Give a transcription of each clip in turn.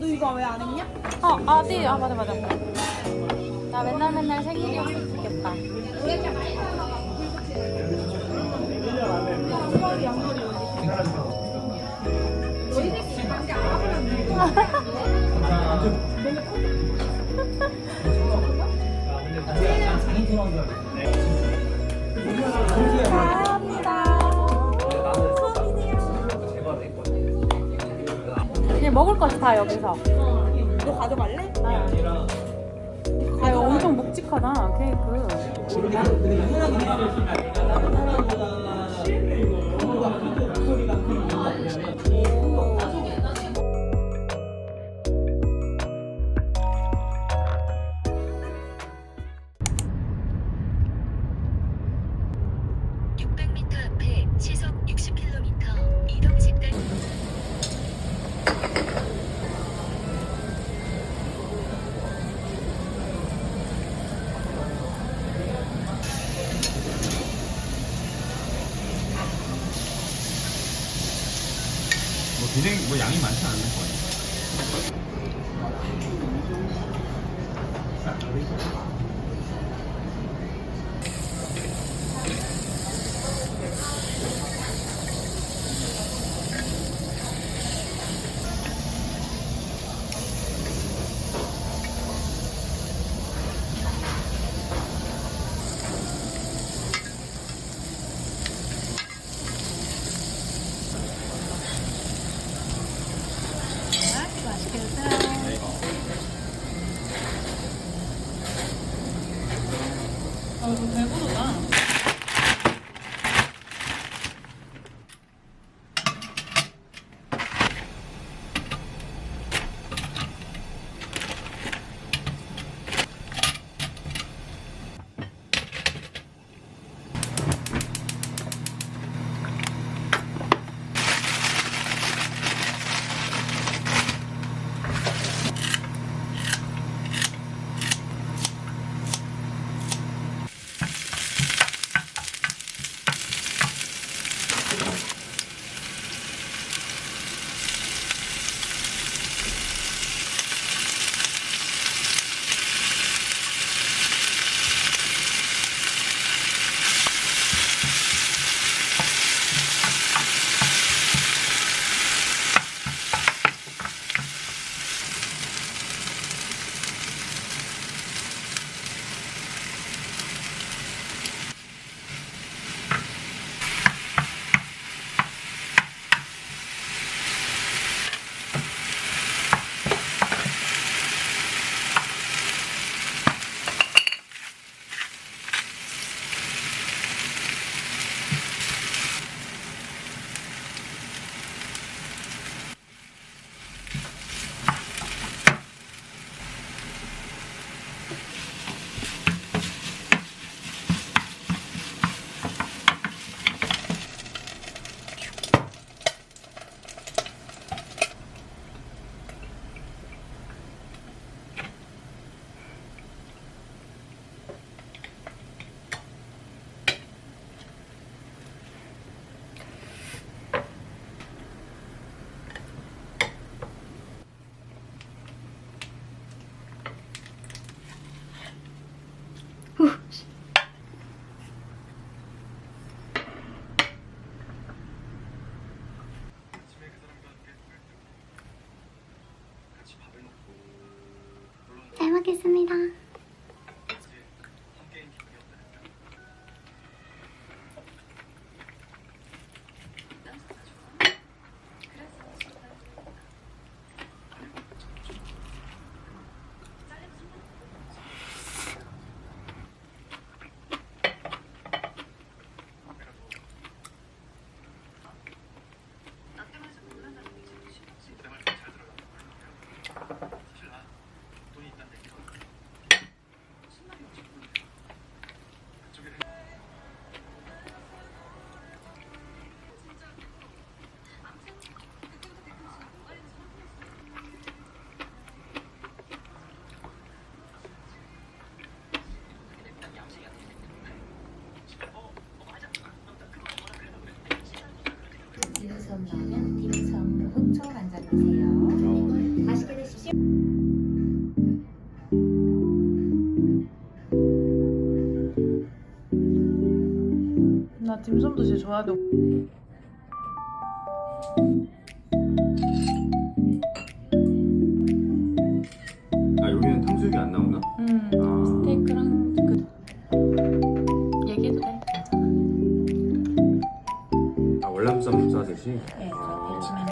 너 이거 왜 안 했냐? 어, 아디, 아, 맞아, 맞아. 나 맨날 맨날 생일이었으면 좋겠다. 그냥 먹을 거다 여기서. 너 가져갈래? 아, 이거 엄청 묵직하다, 케이크. 굉장히 뭐 양이 많지 않을 거예요. 딤섬도 진짜 좋아하는 아 여기는 탕수육이 안 나오나? 음 아. 스테이크랑 그 얘기해도 돼? 아 월남쌈 싸듯이? 네, 아.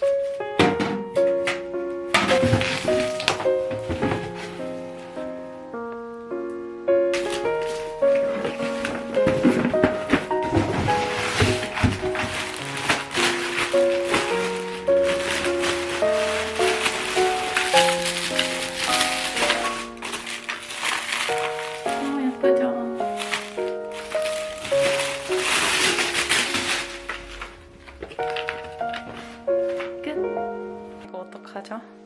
Bye. 어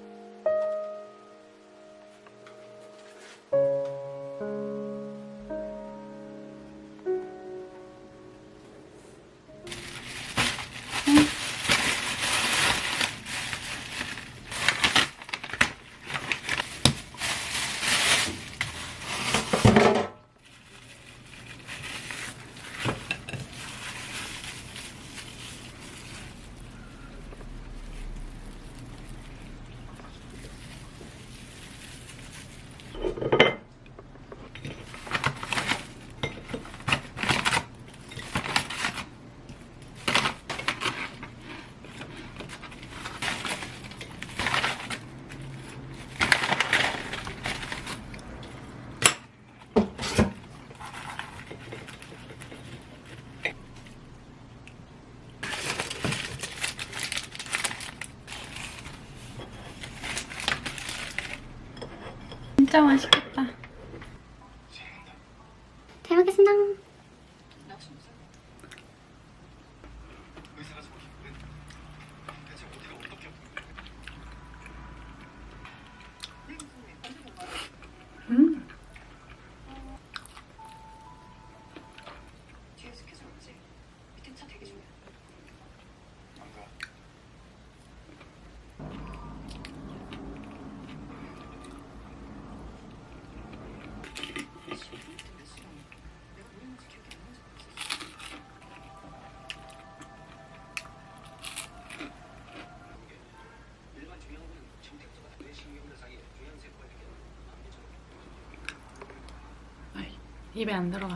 진짜 맛있겠다. 입에 안 들어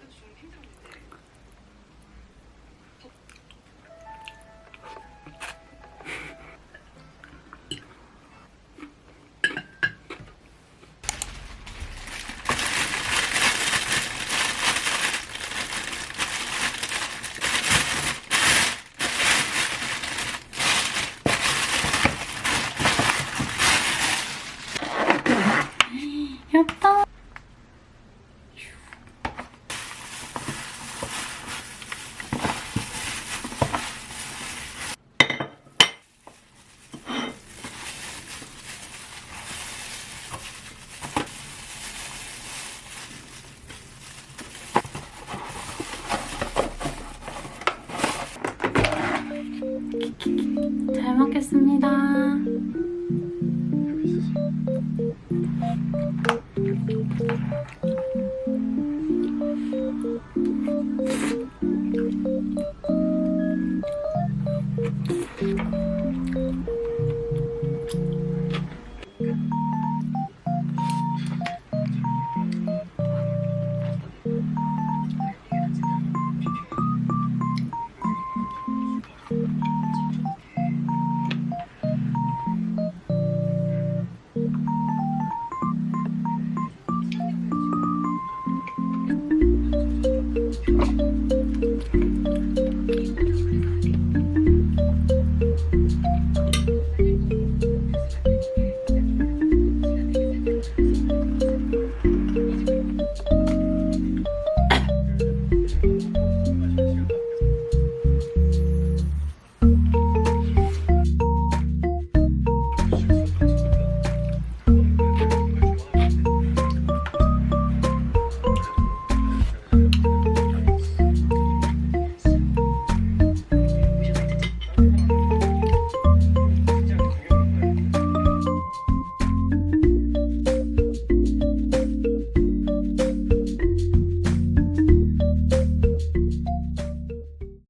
나도 좀 힘들었는데.